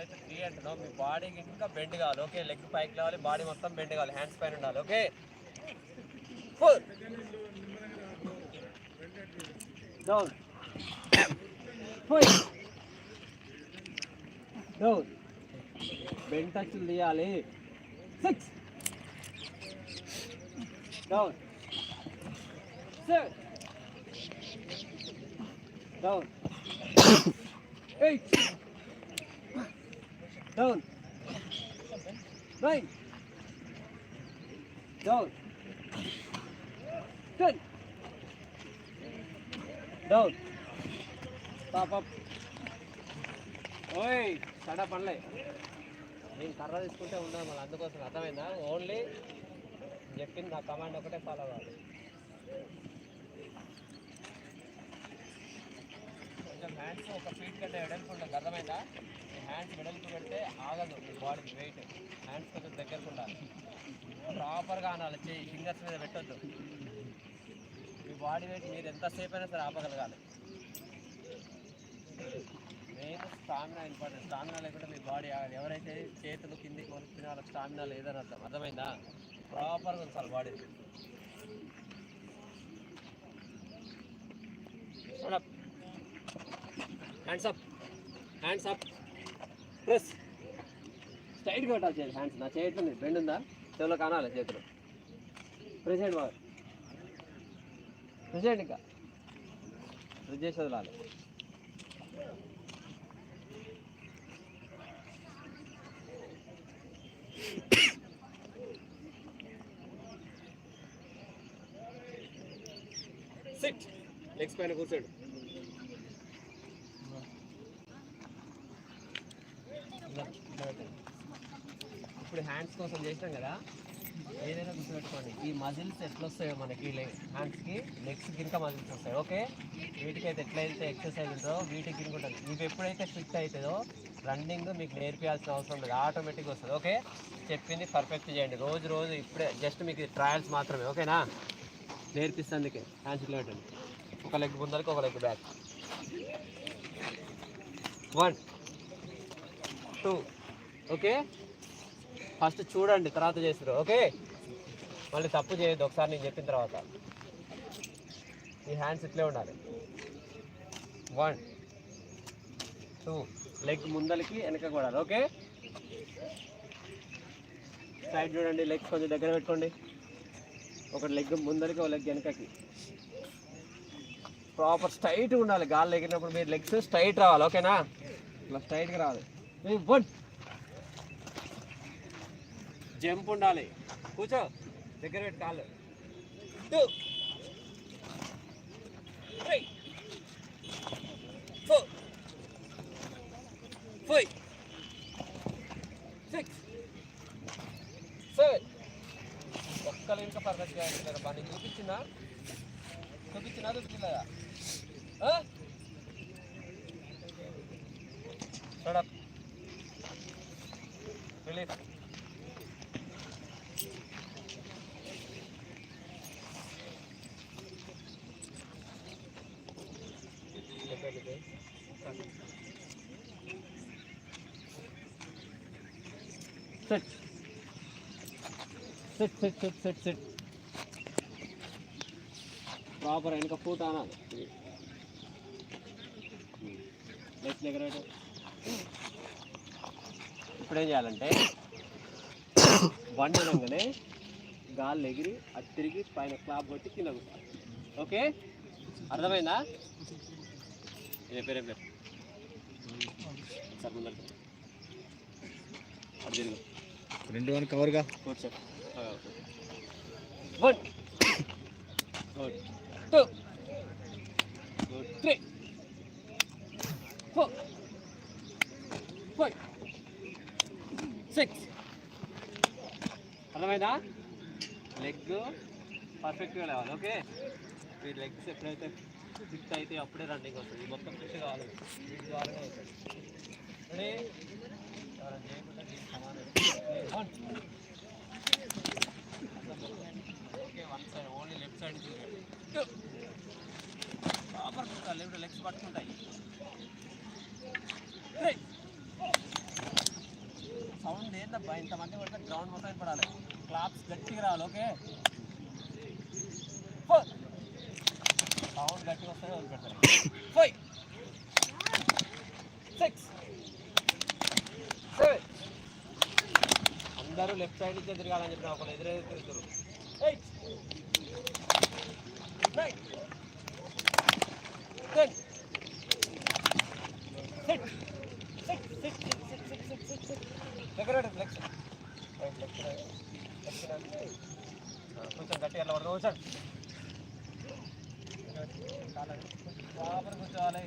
ఎప్పుడైతే త్రీ అంటున్నావు మీ బాడీకి ఇంకా బెండ్ కావాలి ఓకే లెగ్ పైకి కావాలి బాడీ మొత్తం బెండ్ కావాలి. హ్యాండ్స్ పైన ఉండాలి okay four down five down bend టచ్లు తీయాలి. Six down seven down eight down nine down ten down పాప ఓయ్ సడా పనులే నేను కర్ర తీసుకుంటే ఉండదు మళ్ళీ అందుకోసం అర్థమైందా? ఓన్లీ చెప్పింది నా కమాండ్ ఒకటే ఫాలో అవ్వాలి. కొంచెం మ్యాక్సిమం ఒక ఫీట్ కంటే వెడల్పు అర్థమైందా? హ్యాండ్స్ వెడల్పు పెడితే ఆగదు మీ వెయిట్ హ్యాండ్స్ కొంచెం దగ్గరకు ఉండాలి. ప్రాపర్గా అనాలి. చెయ్యి ఫింగర్స్ మీద పెట్టొద్దు. మీ బాడీ వెయిట్ మీరు ఎంతసేపు అయినా సరే ఆపగలగాలి. మెయిన్ స్టామినా ఇంపార్టెంట్ స్టామినా లేకుండా మీ బాడీ ఆగదు. ఎవరైతే చేతులు కింది కొనుక్కునే వాళ్ళకి స్టామినా లేదని అర్థం. అర్థమైందా? ప్రాపర్గా ఉంచాలి body hands up hands up press స్ట్రైట్గా పెట్టాలి చేయాలి హ్యాండ్స్ నా చేయటం చేతిలో బెండ్ ఉందా? చెవులో కానాలి చేతులు. ప్రెస్ చేయండి బాగా. ప్రెస్ చేయండి ఇంకా. ప్రెస్ చేసి వదలాలి. సిట్ లెగ్స్ పైన కూర్చోండి. ఇప్పుడు హ్యాండ్స్ కోసం చేసినాం కదా ఏదైనా గుర్తుపెట్టుకోండి. ఈ మజిల్స్ ఎట్లా వస్తాయో మనకి హ్యాండ్స్కి లెగ్స్కి ఇంకా మజిల్స్ వస్తాయి ఓకే? వీటికైతే ఎట్లయితే ఎక్సర్సైజ్ ఉంటుందో వీటికి ఇంకా ఉంటుంది. ఎప్పుడైతే ఫిట్ అవుతుందో రన్నింగ్ మీకు నేర్పించాల్సిన అవసరం లేదు ఆటోమేటిక్గా వస్తుంది ఓకే? చెప్పింది పర్ఫెక్ట్ చేయండి. రోజు రోజు ఇప్పుడే జస్ట్ మీకు ట్రయల్స్ మాత్రమే ఓకేనా? నేర్పిస్తానికి హ్యాండ్స్ ఇట్లా పెట్టండి. ఒక లెగ్ ముందరికి ఒక leg back one two. Okay? First చూడండి తర్వాత చేస్తారు ఓకే? మళ్ళీ తప్పు చేయొద్దు ఒకసారి నేను చెప్పిన తర్వాత. ఈ హ్యాండ్స్ ఇట్లే ఉండాలి. వన్ టూ లెగ్ ముందలకి వెనక కూడా ఓకే? సైడ్ చూడండి లెగ్స్ కొంచెం దగ్గర పెట్టుకోండి. ఒక లెగ్ ముందరికి ఒక లెగ్ వెనకకి. ప్రాపర్ స్ట్రైట్గా ఉండాలి గాలి ఎగిరినప్పుడు మీరు లెగ్స్ స్ట్రైట్ రావాలి ఓకేనా? ఇలా స్ట్రైట్గా రావాలి. జంప్ ఉండాలి కూర్చో దగ్గర పెట్టి కాళ్ళు two three four five six seven ఒక్కలు ఇంకా పర్ఫెక్ట్గా ఆడుతున్నారు బాగా నీకు చూపించిందా చూపించినా చూపించలేదా shut up relief set set set set set set proper వెనక ఫూట్ అనాలి లెఫ్ట్ దగ్గర పెట్టు. ఇప్పుడు ఏం చేయాలంటే వన్ అనగానే గాల్లో ఎగిరి అటు తిరిగి పైన క్లాప్ కొట్టి కింద ఓకే? అర్థమైందా? సార్ తిరుగు. రెండు వన్ కవర్గా కూర్చో. One two good three four five six అర్థమైందా? లెగ్ పర్ఫెక్ట్గా లేవాలి ఓకే మీ లెగ్స్ ఎప్పుడైతే సిక్స్ అయితే అప్పుడే రన్నింగ్ వస్తుంది. మొత్తం ఫ్రెష్ కావాలి. ఫిట్ కావాలనే అవుతుంది ready okay one side only left side proper left legs పట్టుకుంటాయి. Three కొడితే బ- ఇంతమంది కొడితే గ్రౌండ్ మొత్తం పడాలి క్లాప్స్ గట్టిగా రావాలి ఓకే సౌండ్ గట్టిగా వస్తే వదిలిపెడతారు ఫైవ్ సిక్స్ సెవెన్ అందరూ లెఫ్ట్ సైడ్ నుంచి తిరగాలని చెప్పిన ఒకళ్ళు ఎదురెదురు తిరుగుతారు eight nine ten six six six decorator flex flex కొంచెం గట్టి అట్లా పడుతుంది సార్ లోపల కూర్చోవాలి.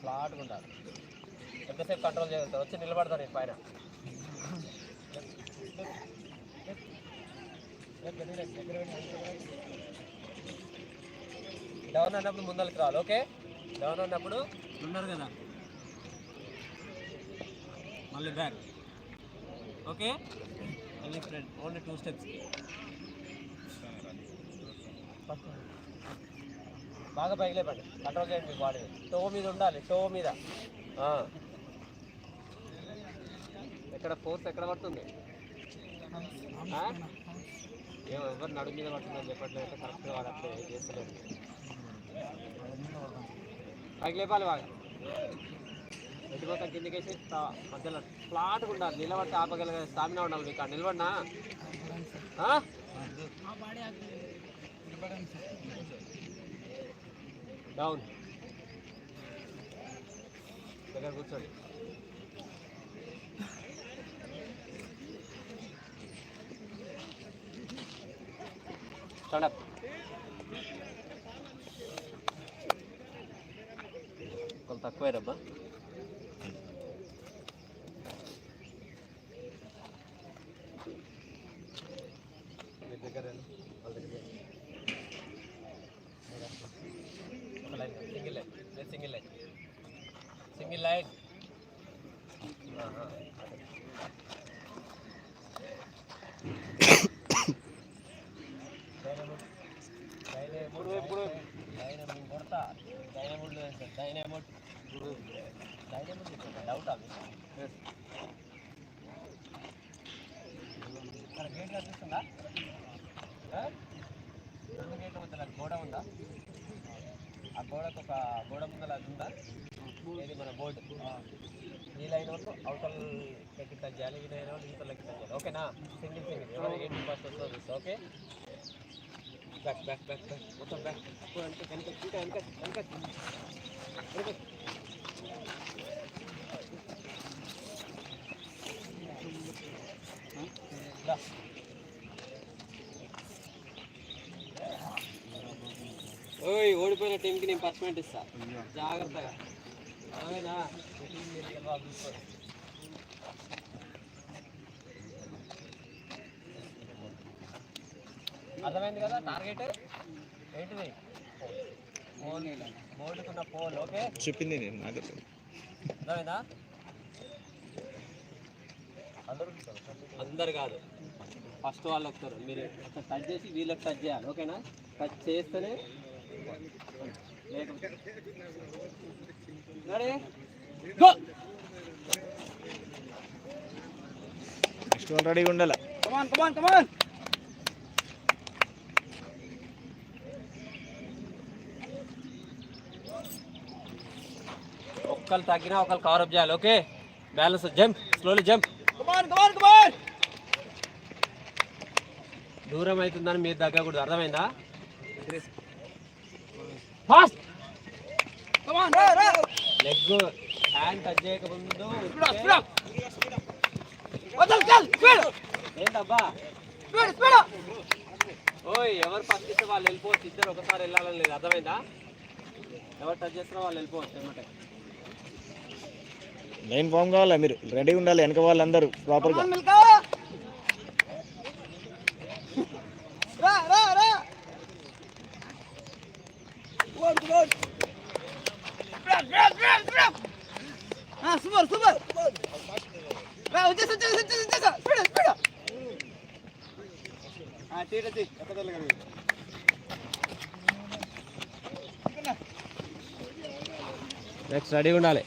ఫ్లాట్గా ఉండాలి. ఎంతసేపు కంట్రోల్ చేయగలుగుతారు వచ్చి నిలబడతాను నేను పైన. డౌన్ అన్నప్పుడు ముందరికి రావాలి ఓకే డౌన్ అన్నప్పుడు ఉన్నారు కదా. మళ్ళీ బ్యాక్ ఓకే మళ్ళీ ఫ్రంట్ ఓన్లీ టూ స్టెప్స్ బాగా పైకి లేపండి. కంట్రోల్ చేయండి మీ బాడీ టో మీద ఉండాలి టో మీద. ఎక్కడ ఫోర్స్ ఎక్కడ పడుతుంది? ఏమో ఎవరు నడుము మీద పడుతుందని చెప్పట్లేదు కరెక్ట్గా వాడు అట్లే చేస్తలేదు పైకి లేపాలి బాగా ఎటు కిందకేసి మధ్యలో. ఫ్లాట్గా ఉండాలి నిలబడితే ఆపగలిగే స్టామినా ఉండాలి మీకు నిలబడినా? డౌన్. దగ్గర కూర్చోండి. stand up. కొంత తక్కువే రబ్బా. సింగిల్ లైన్ సింగిల్ లైన్ డైనమోట్ డైనమోట్ డౌట్ అవి మన గేట్ కనిపిస్తుందా? రెండు గేట్ల మధ్యలో గోడ ఉందా? ఆ గోడకు ఒక గోడ ముందర అది ఉందా? ఏది మన బోర్డు? ఈ లైన్ వరకు అవతల లెక్కి టచ్ చేయాలి ఈ లైన్ వరకు ఇవతల లెక్కి టచ్ చేయాలి ఓకేనా? సింగిల్ సింగిల్ ఎవరి గేట్ ఫస్ట్ వస్తుందో back, back, back, back. What's up, back? Go on, look, look, look, look, look, look, look. ఓయ్ ఓడిపోయిన టీంకి నేను పర్సమెంట్ ఇస్తా జాగ్రత్తగా అవునా అర్థమైంది కదా టార్గెట్? ఏంటిది? బోర్డుకున్న పోల్ ఓకే? చెప్పింది నేను నాకు అర్థమైందా? అందరూ అందరు. కాదు. ఫస్ట్ వాళ్ళు వస్తారు. మీరు అక్కడ టచ్ చేసి వీళ్ళకి టచ్ చేయాలి ఓకేనా? టచ్ చేస్తేనే నెక్స్ట్ వాళ్ళు రెడీగా ఉండాలి? కమాన్ కమాన్ కమాన్ ఒక్కరు తగ్గినా ఒకరు కవర్ అప్ చేయాలి okay balance jump slowly jump దూరం అవుతుందని మీరు తగ్గకూడదు అర్థమైందా? ఫాస్ట్ లెగ్ హ్యాండ్ టచ్ చేయకముందు ఏంటబ్బా ఓయ్ ఎవరు ఫస్ట్ ఇస్తే వాళ్ళు వెళ్ళిపోవచ్చు. ఇద్దరు ఒకసారి వెళ్ళాలని లేదు అర్థమైందా? ఎవరు టచ్ చేస్తారో వాళ్ళు వెళ్ళిపోవచ్చు ఏమంటే. లైన్ ఫామ్ కావాలా? మీరు రెడీ ఉండాలి వెనక వాళ్ళందరూ ప్రాపర్గా సూపర్ వచ్చేసి వచ్చేసి వచ్చేసి వచ్చేసి. స్పీడ్ స్పీడ్ నెక్స్ట్ రెడీ ఉండాలి.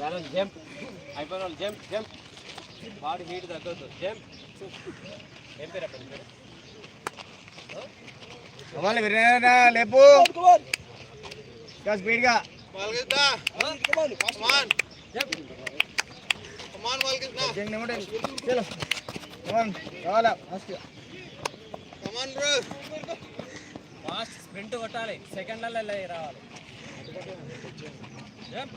బ్యాలెన్స్ జంప్ అయిపోయిన వాళ్ళు జంప్ జంప్ బాడీ హీట్ తగ్గొద్దు. జంప్ ఏం పేరు అప్పుడు విరేనా లేపు. స్పీడ్గా ఫాస్ట్ స్ప్రింట్ కొట్టాలి. సెకండ్లలో రావాలి. జంప్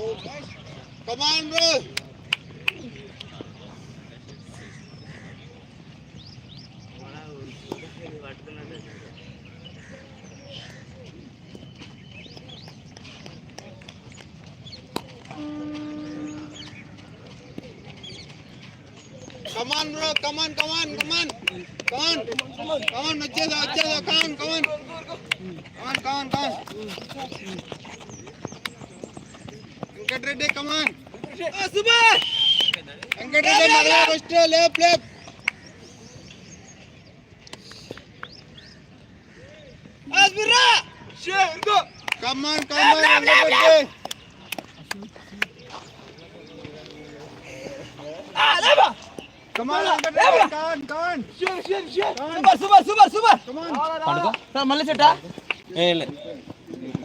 రిలాక్స్ కమాన్ రా Shiva come on come on come on come on come on come on bro come on come on come on come on come on వచ్చేదా వచ్చేదా come on come on come on come on come on Venkatareddy come on super Venkatareddy మరలా first లేప్ లేప్ అస్మిరా షేర్గో come on come on Venkatareddy come on Venkatareddy come on come on super super super super పడుకో sir మళ్ళీ చెట్టా ఏం లేదు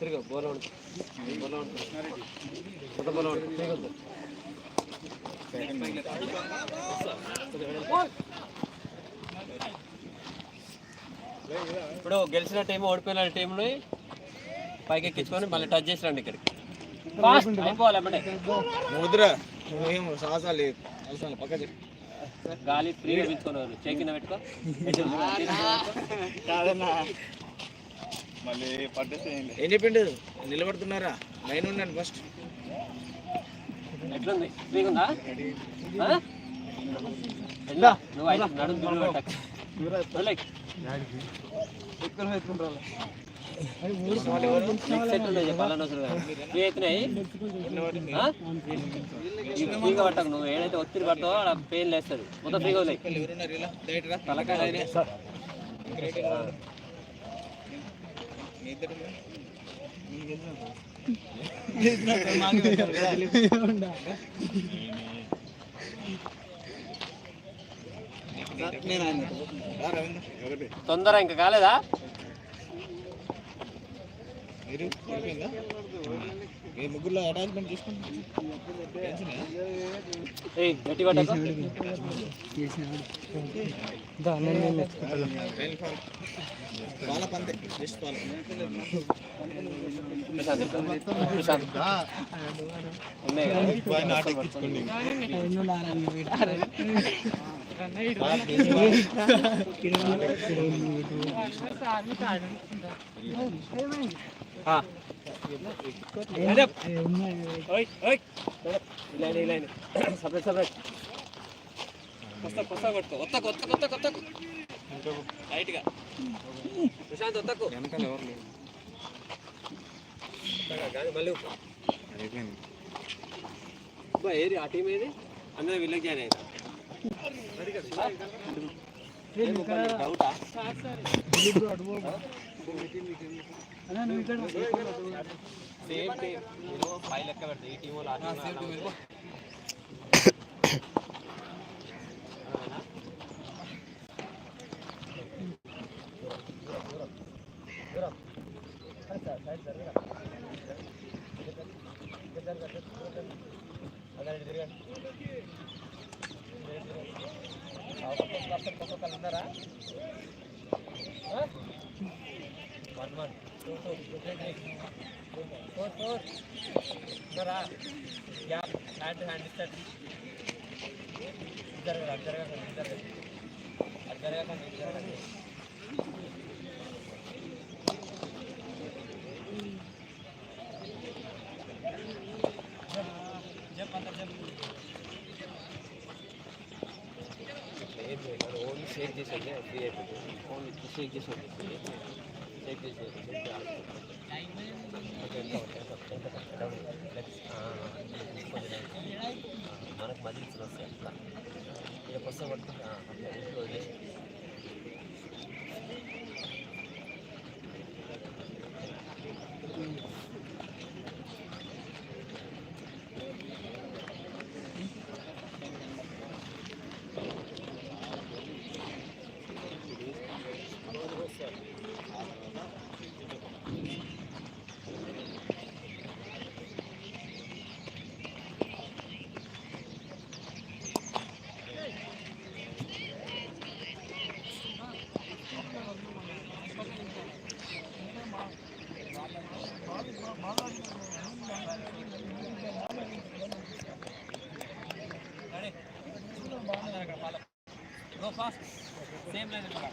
తిరుగు బోలో బోలో బోలో. ఇప్పుడు గెలిచిన టీం ఓడిపోయిన టీంని పైకి ఎక్కించుకొని మళ్ళీ టచ్ చేసి రండి ఇక్కడికి. ఫాస్ట్ అయిపోవాలి అమ్మటే. ముద్ర. సాహసాలు అవసరం పక్క గాలి ఫ్రీగా పీల్చుకొని చేయి ఏం చెప్పిండు? నిలబడుతున్నారా? లైన్ ఉండండి ఫస్ట్. ఎట్లుంది. నువ్వు అయితే నడుము పెట్టకు. ఉన్నాయి ఫ్రీగా నువ్వు. ఏదైతే ఒత్తిడి పడతావో అక్కడ పెయిన్ లేస్తుంది. మొత్తం ఫ్రీగా రా తలకాయ ధైర్యం. మీ ఇద్దరు రా రవీంద్ర ఒకటి తొందర ఇంకా కాలేదా? మీరు ఈ ముగ్గురులో అటాచ్మెంట్ చూసుకుంటా సపరేట్ సపరేట్ కొత్త కొత్త కొట్టుకో ఒత్తకు ఒత్తకు ఒత్తకు ఒత్తకు లైట్గా ప్రశాంత్ ఒత్తకు వెనకాల ఎవరు గాని మళ్ళీ ఏది ఆ టీం ఏది అందరూ వీళ్ళకి జాయిన్ అయ్యారు డౌటా సేమ్ టీం ఫైవ్ లెక్క పెడతాయి ఈ టీం వాళ్ళు ఆ టీం వాళ్ళు అలా ఉంటారు. అవునా? అదే తిరగండి. ఒక్కొక్క పర్సన్ ఒక్కొక్కరు ఉన్నారా one one two two two three three four four ఉన్నారా గ్యాప్ హ్యాండ్ హ్యాండ్ ఇస్తారు ఇద్దరు కదా అద్దరు కదా ఇద్దరు కదా అద్దరు కదా ఇద్దరు కదా ఏం చేయలేదు ఓన్లీ షేక్ చేసేది ఫ్రీ అయిపోతుంది ఓన్లీ షేక్ చేసేది షేక్ చేసేది షేక్ చేయాలి ఓకే, ఎంత ఓకే, ఎంత ఓకే, ఎంత ఓకే, డౌన్, లెగ్స్, ఆ, కొంచెం డౌన్. ఆ, మనకు మజిల్స్ వస్తాయి అట్లా ఇక వస్తే ఇంట్లో వదిలేసి Go fast.